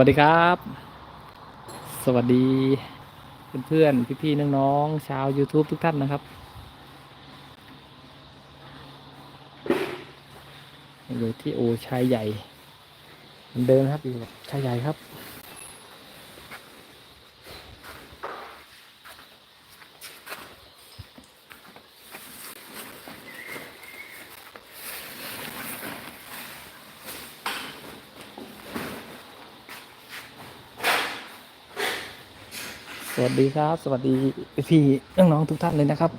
สวัสดีครับ สวัสดี เพื่อนๆ พี่ๆ น้องๆ ชาว YouTube ทุกท่านนะครับอยู่ที่โอชายใหญ่เหมือนเดิมนะครับอยู่กับชายใหญ่ครับ วัสดีครับ สวัสดีพี่น้องๆทุกท่านเลยนะครับ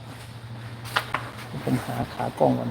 ผมหาขากล้องก่อน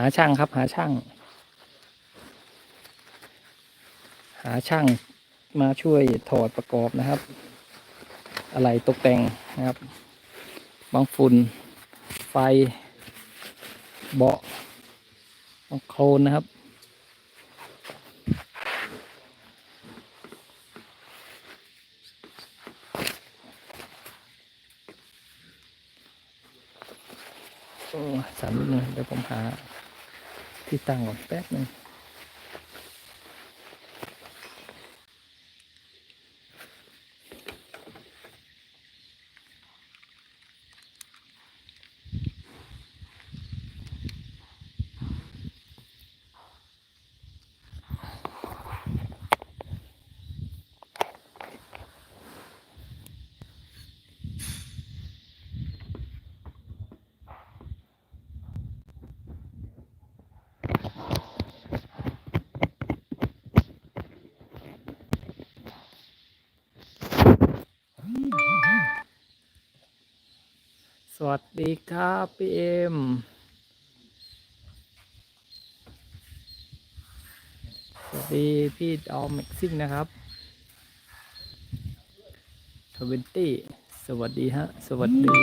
าช่างครับหาช่าง หาช่างมาช่วยถอดประกอบนะครับ อะไรตกแต่งนะครับ บางฝุ่น ไฟ เบาะบางโคลนนะครับ โอ้สั่นนิดนึงเดี๋ยวผมหาที่ ตั้งก่อนแป๊บหนึง สวัสดีครับพี่เอ็มสวัสดีพี่ดอมแม็กซิ่งนะครับทเวนตี้สวัสดีฮะ สวัสดี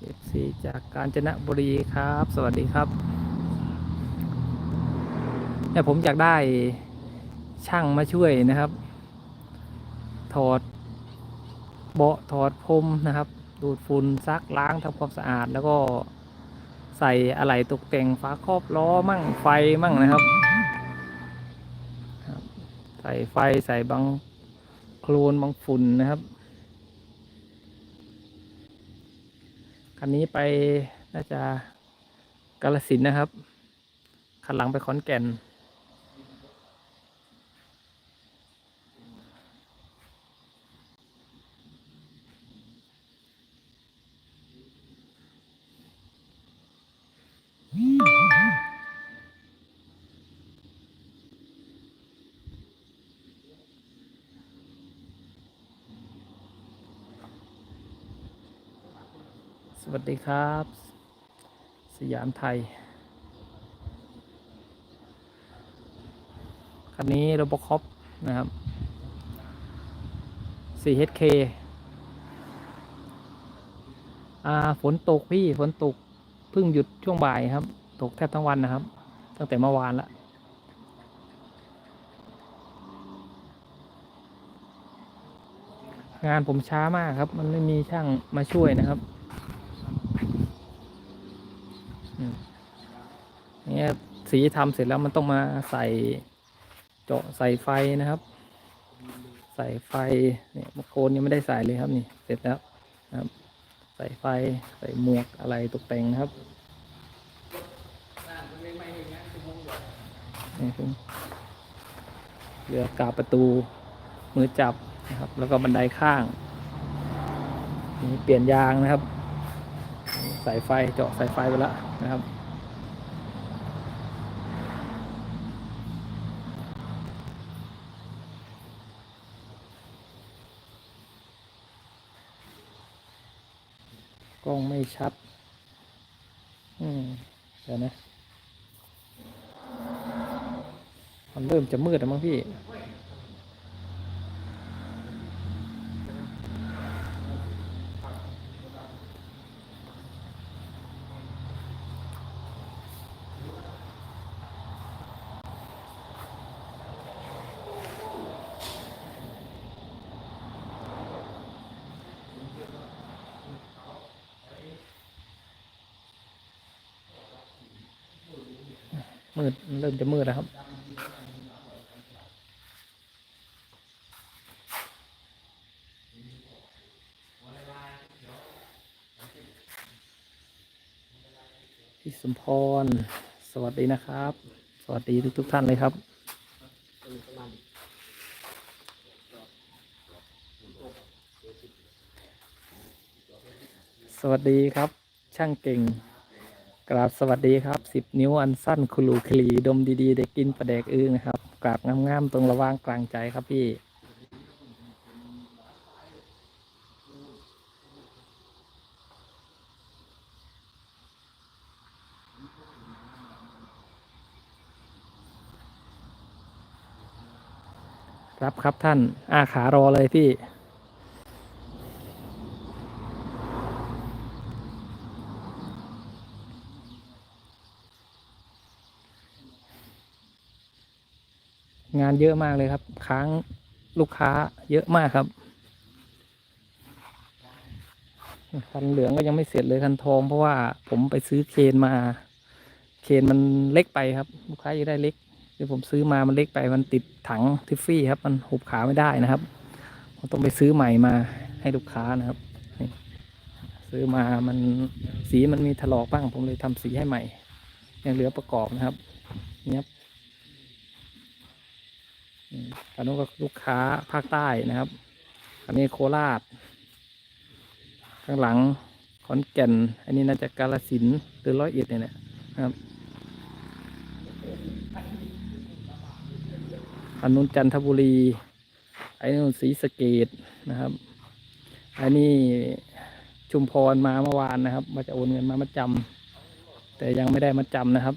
เอฟซี จากกาญจนบุรีครับ สวัสดีครับเนี่ยผมอยากได้ช่างมาช่วยนะครับ ถอดเบาะถอดพรมนะครับ ดูดฝุ่นซักล้างทำความสะอาด แล้วก็ใส่อะไหล่ตกแต่งฝาครอบล้อมั่งไฟมั่งนะครับ ใส่ไฟใส่บางโคลนบางฝุ่นนะครับ คันนี้ไปน่าจะกาลสินนะครับ คันหลังไปขอนแก่น ครับ สยามไทย คันนี้โรบคอปนะครับ 4HK อ่าฝนตกพี่ฝนตกเพิ่งหยุดช่วงบ่ายครับ ตกแทบทั้งวันนะครับ ตั้งแต่เมื่อวานละงานผมช้ามากครับ มันไม่มีช่างมาช่วยนะครับ เนี่ย สีทำเสร็จแล้วมันต้องมาใส่เจาะใส่ไฟนะครับ ใส่ไฟเนี่ยโคนยังไม่ได้ใส่เลยครับนี่เสร็จแล้วนะครับ ใส่ไฟใส่หมวกอะไรตกแต่งนะครับนี่คือเรือกาประตูมือจับนะครับ แล้วก็บันไดข้างนี่เปลี่ยนยางนะครับใส่ไฟเจาะใส่ไฟไปแล้วนะครับ องไม่ชัด อืมเดี๋ยวนะ มันเริ่มจะมืดแล้วมั้งพี่ มืดเริ่มจะมืดแล้วครับพี่สมพร สวัสดีนะครับ สวัสดีทุกทุกท่านเลยครับ สวัสดีครับ ช่างเก่ง กราบสวัสดีครับสิบนิ้วอันสั้นคุลูคลีดมดีๆเด็กกินประแดกอึ้งนะครับกราบงามๆตรงระว่างกลางใจครับพี่รับครับท่านอาขารอเลยพี่านเยอะมากเลยครับ ค้างลูกค้าเยอะมากครับคันเหลืองก็ยังไม่เสร็จเลยคันทอง เพราะว่าผมไปซื้อเคนมา เคนมันเล็กไปครับ ลูกค้าอยากได้เล็กที่ผมซื้อมามันเล็กไปมันติดถังทิฟฟี่ครับ มันหุบขาไม่ได้นะครับผมต้องไปซื้อใหม่มาให้ลูกค้านะครับซื้อมามันสีมันมีถลอกบ้าง ผมเลยทำสีให้ใหม่ ยังเหลือประกอบนะครับเนี่ยครับ อันนู้นก็ลูกค้าภาคใต้นะครับ อันนี้โคราช ข้างหลังขอนแก่น อันนี้น่าจะกาลสินหรือร้อยเอ็ดเนี่ยนะครับ อันนู้นจันทบุรี อันนู้นศรีสะเกดนะครับ อันนี้ชุมพรมาเมื่อวานนะครับ มาจะโอนเงินมามาจำแต่ยังไม่ได้มาจำนะครับ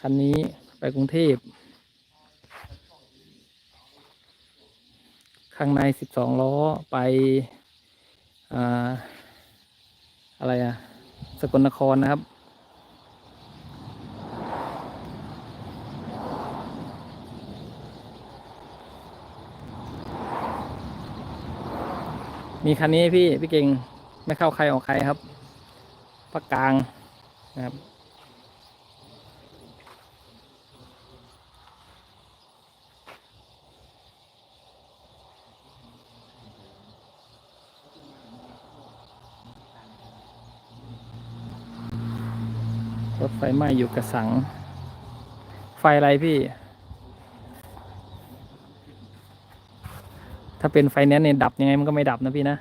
คันนี้ กรุงเทพ ข้างในสิบสองล้อไปออะไรอะสกลนครนะครับ มีคันนี้พี่ พี่เก่ง ไม่เข้าใครออกใครครับปากกลางนะครับ รถไฟไหม้อยู่กระสัง ไฟอะไรพี่ ถ้าเป็นไฟแนนซ์เนี่ยดับยังไงมันก็ไม่ดับนะพี่นะ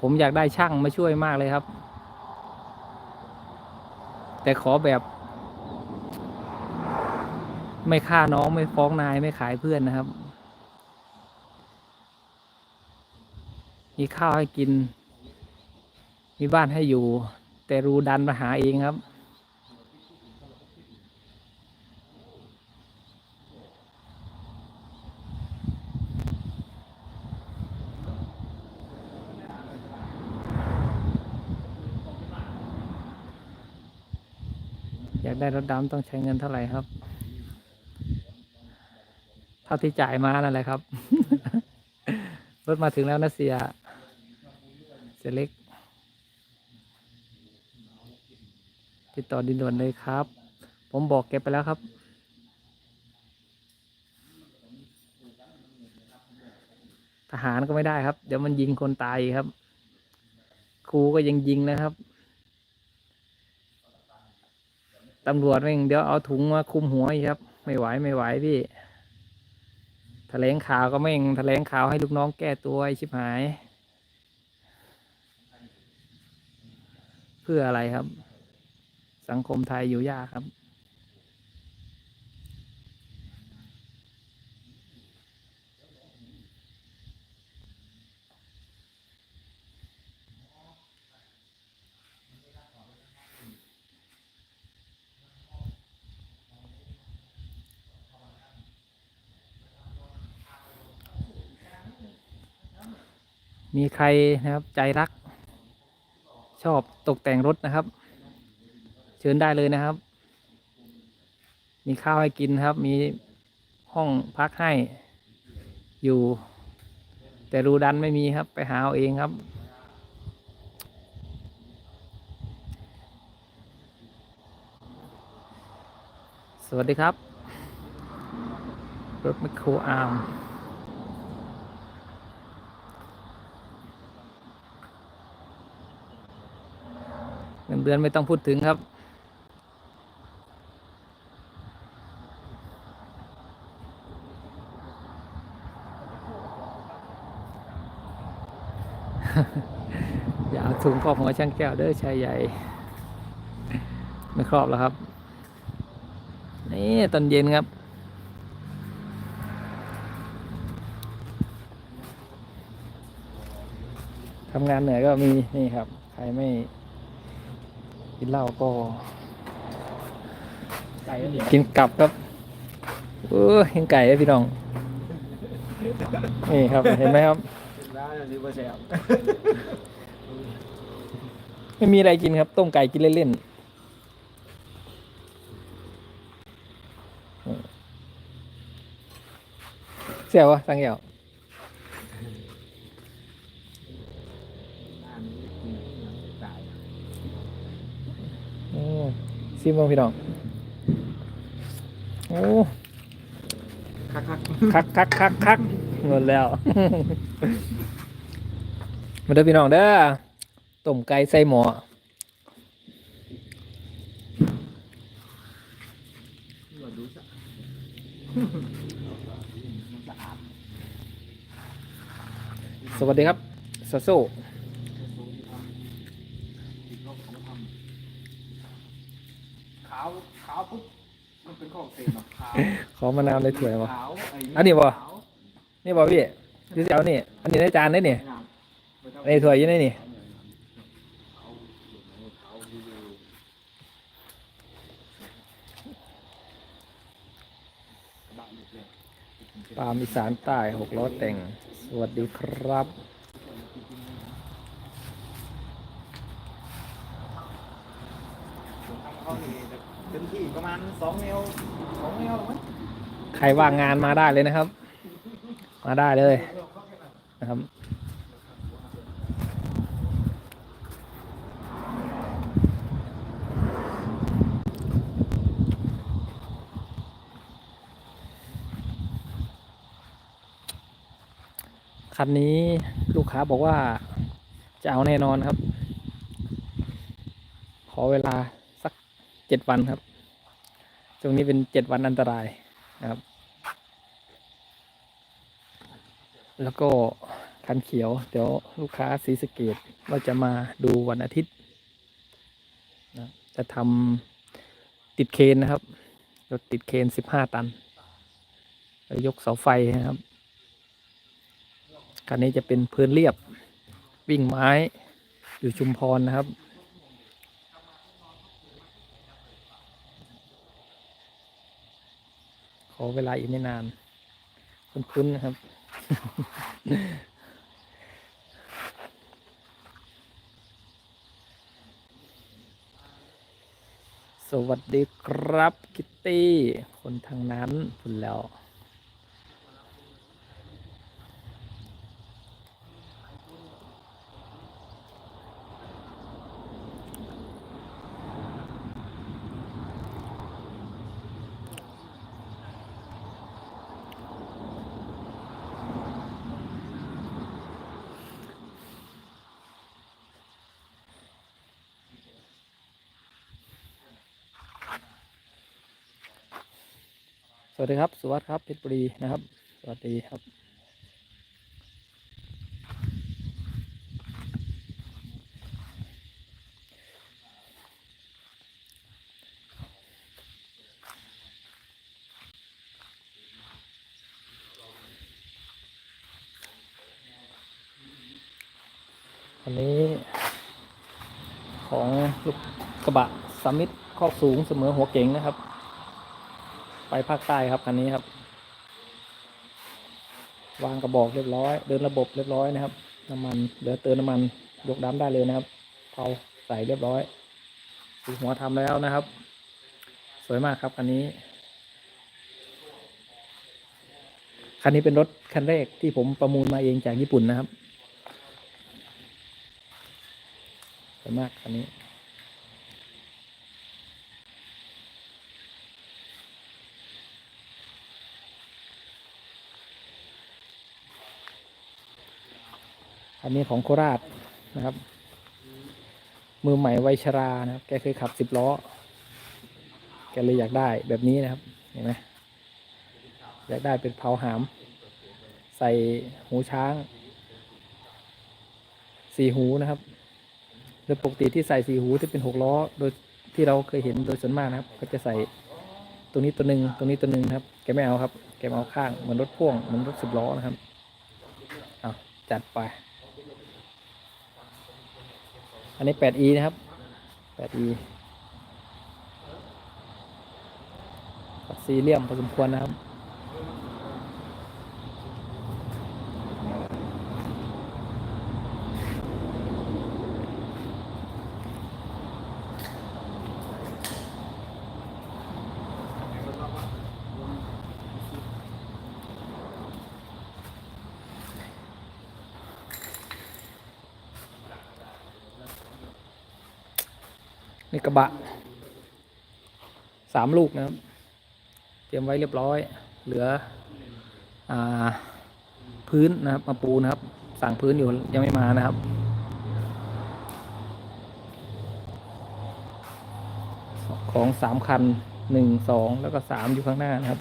ผมอยากได้ช่างมาช่วยมากเลยครับ แต่ขอแบบ ไม่ฆ่าน้องไม่ฟ้องนายไม่ขายเพื่อนนะครับ มีข้าวให้กิน มีบ้านให้อยู่ แต่รูดันมาหาเองครับ อยากได้รถดำต้องใช้เงินเท่าไหร่ครับ เท่าที่จ่ายมานั่นแหละครับ รถมาถึงแล้วนะเสีย เสียเล็ก ติดต่อดินด่วนเลยครับ ผมบอกแกไปแล้วครับทหารก็ไม่ได้ครับ เดี๋ยวมันยิงคนตายอีกครับ ครูก็ยังยิงนะครับ ตำรวจแม่งเดี๋ยวเอาถุงมาคุมหัวครับ ไม่ไหวไม่ไหวพี่แถลงข่าวก็ไม่งแถลงข่าวให้ลูกน้องแก้ตัวไอ้ชิบหาย เพื่ออะไรครับ สังคมไทยอยู่ยากครับ มีใครนะครับใจรัก ชอบตกแต่งรถนะครับ เชิญได้เลยนะครับ มีข้าวให้กินครับ มีห้องพักให้อยู่ แต่รูดันไม่มีครับ ไปหาเอาเองครับสวัสดีครับ รถแมคโครอาร์ม เงินเดือนไม่ต้องพูดถึงครับอย่าเอาถุงครอบหัวช่างแก้วเด้อชายใหญ่ ไม่ครอบแล้วครับ นี่ตอนเย็นครับ ทำงานเหนื่อยก็มีนี่ครับ ใครไม่ กินเหล้าก็ไก่ก็เดี๋ยวกินกลับครับเออเห็นไก่ไหมพี่น้อง นี่ครับเห็นไหมครับร้านนี้ว่าแซ่บไม่มีอะไรกินครับต้มไก่กินเล่นๆเสียวะสังเหี่ยว ซิมบ้างพี่น้อง โอ้คักคักคักคักคักคักหมดแล้ว มาเด้อพี่น้องเด้อต้มไก่ใส่หมอมาดูสักมันสะอาดสวัสดีครับซาโซ ขาวขาวปุ๊บมันเป็น ของเศษหรอขาวขอมะนาวในถ้วยวะขาวไอันนี้บ่ขาวนี่บอพี่พี่เจ้านี่อันนี้ในจานได้นี่งามไม่ต้องในถ้วยอยี่ในนี่บ้านเลยปาล์มอีสานใต้หกล้อแต่ง สวัสดีครับ ทำเขานี่เต็มที่ประมาณสองแนวสองแนวมั้ง ใครว่างงานมาได้เลยนะครับ มาได้เลยนะครับคันนี้ลูกค้าบอกว่าจะเอาแน่นอนครับ ขอเวลาสักเจ็ดวันครับช่วงนี้เป็นเจ็ดวันอันตราย นะครับ แล้วก็คันเขียว เดี๋ยวลูกค้าสีสเกตว่าจะมาดูวันอาทิตย์นะจะทำติดเคนนะครับรถติดเคนสิบห้าตันยกเสาไฟนะครับคันนี้จะเป็นพื้นเรียบวิ่งไม้อยู่ชุมพรนะครับ ข อเวลาอีกไม่นาน คุ้นๆนะครับ สวัสดีครับ คิตตี้ คนทางนั้นคุณแล้ว วัสดีครับ สุวัสดิ์ครับเพชรบุรีนะครับ สวัสดีครับอันนี้ของลูกกระบะสามิตคอกสูงเสมอหัวเก๋งนะครับ ไปภาคใต้ครับคันนี้ครับ วางกระบอกเรียบร้อย เดินระบบเรียบร้อยนะครับ น้ำมันเหลือเติมน้ำมันยกดั้มได้เลยนะครับเผาใส่เรียบร้อยสีหัวทำแล้วนะครับ สวยมากครับคันนี้คันนี้เป็นรถคันแรกที่ผมประมูลมาเองจากญี่ปุ่นนะครับสวยมากคันนี้ อันนี้ของโคราชนะครับ มือใหม่ไวยชรานะครับ แกเคยขับสิบล้อ แกเลยอยากได้แบบนี้นะครับ เห็นไหมอยากได้เป็นเผาหาม ใส่หูช้างสี่หูนะครับโดยปกติที่ใส่สี่หูที่เป็นหกล้อ โดยที่เราเคยเห็นโดยส่วนมากนะครับ ก็จะใส่ตรงนี้ตัวหนึ่งตรงนี้ตัวหนึ่งครับ แกไม่เอาครับ แกมาเอาข้างเหมือนรถพ่วงเหมือนรถสิบล้อนะครับ เอาจัดไป อันนี้ 8e นะครับ 8e ซีเรียมพอสมควรนะครับ ระบะสามลูกนะครับ เตรียมไว้เรียบร้อย เหลืออพื้นนะครับ มาปูนะครับ สั่งพื้นอยู่ยังไม่มานะครับของสามคันหนึ่งสองแล้วก็สามอยู่ข้างหน้านะครับ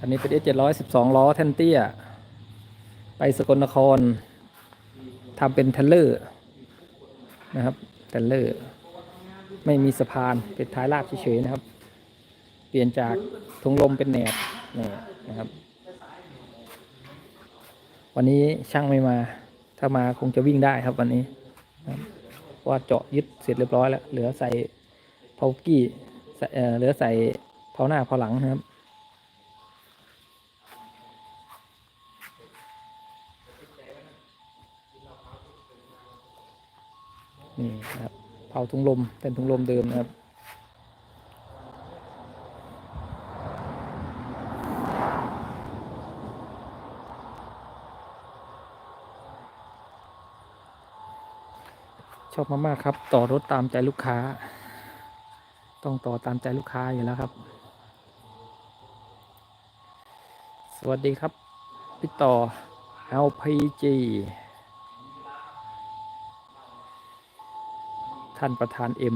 อันนี้เป็นเอเจ็ดร้อยสิบสองล้อแทนเตี้ย ไปสกลนคร ทำเป็นเทเลอร์นะครับเทเลอร์ไม่มีสะพานเป็นท้ายลาดเฉยๆนะครับ เปลี่ยนจากถุงลมเป็นแหนบนี่นะครับ วันนี้ช่างไม่มา ถ้ามาคงจะวิ่งได้ครับวันนี้นะว่าเจาะยึดเสร็จเรียบร้อยแล้ว เหลือใส่พาวกี้เหลือใส่เพาหน้าเพาหลังนะครับ นี่นะครับเผาถุงลมเป็นถุงลมเดิมนะครับชอบมากๆครับ ต่อรถตามใจลูกค้า ต้องต่อตามใจลูกค้าอยู่แล้วครับ สวัสดีครับ พี่ต่อ LPG ท่านประธานเอ็ม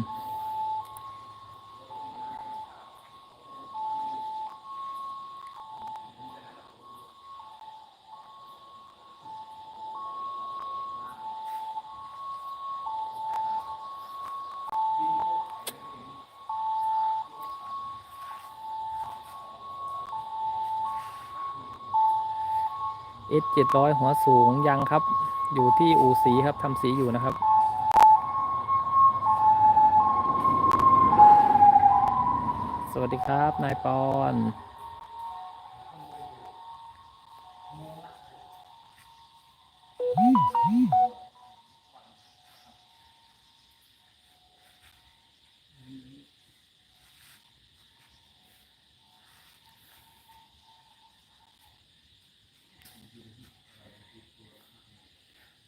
เอสเจ็ดร้อยหัวสูงยังครับ อยู่ที่อู่สีครับทำสีอยู่นะครับ วัสดีครับ นายปอน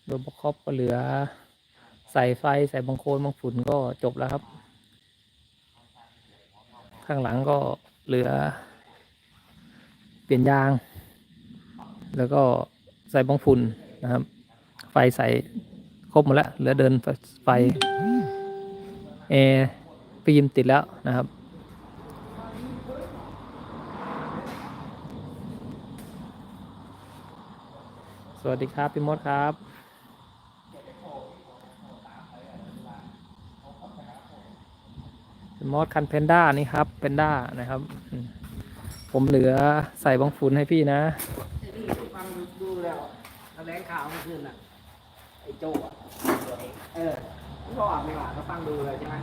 โดนประคอบก็เหลือ ใส่ไฟใส่บังโคลนบังฝุ่นก็จบแล้วครับ ข้างหลังก็เหลือ เปลี่ยนยาง แล้วก็ใส่บ้องฝุ่นนะครับ ไฟใส่ครบหมดแล้ว เหลือเดินไฟแอร์ฟิล์มติดแล้วนะครับสวัสดีครับ พี่มดครับ พี่มดคันเพนด้านี่ครับเพนด้านะครับอืมผมเหลือใส่บังฝุ่นให้พี่นะนี่ฟังดูแล้วแถลงข่าวเมื่อคืนน่ะไอ้โจ้อะเออก็อ่านไม่ว่าก็ฟังดูเลยใช่ไหม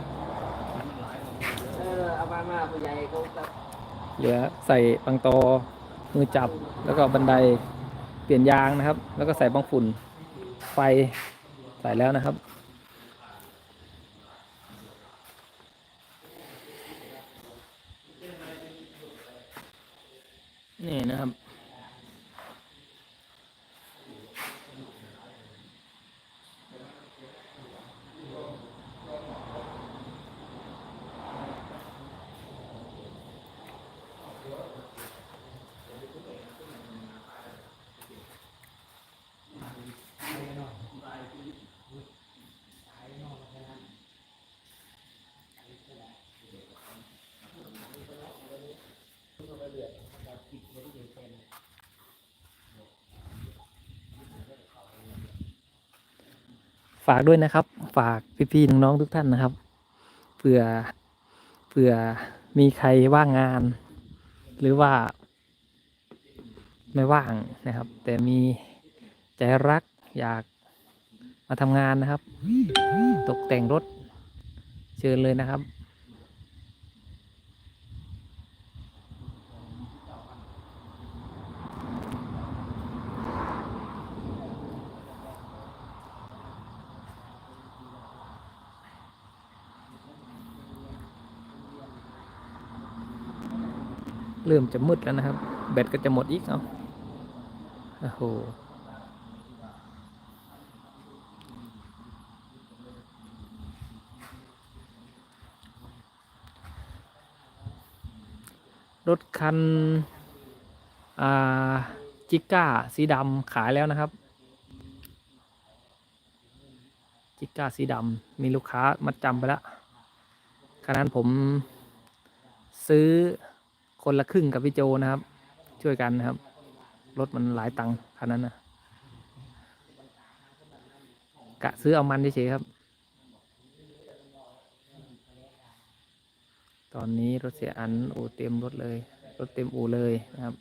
เออเอามามาผู้ใหญ่เขาจะเหลือใส่บังตอมือจับแล้วก็บันไดเปลี่ยนยางนะครับ แล้วก็ใส่บังฝุ่นไฟใส่แล้วนะครับ นี่นะครับ ฝากด้วยนะครับ ฝากพี่ๆน้องๆทุกท่านนะครับเผื่อเผื่อมีใครว่างงาน หรือว่า ไม่ว่างนะครับ แต่มีใจรักอยากมาทำงานนะครับ ตกแต่งรถเชิญเลยนะครับ เริ่มจะมืดแล้วนะครับ แบตก็จะหมดอีกเนาะโอ้โหรถคันจิก้า สีดำขายแล้วนะครับ จิก้า สีดำมีลูกค้ามัดจำไปแล้วขณะนั้นผมซื้อ คนละครึ่งกับพี่โจนะครับ ช่วยกันนะครับ รถมันหลายตังค์คันนั้นนะกะซื้อเอามันเฉยๆครับ ตอนนี้รถเสียอันอู่เต็มรถเลย รถเต็มอู่เลยนะครับ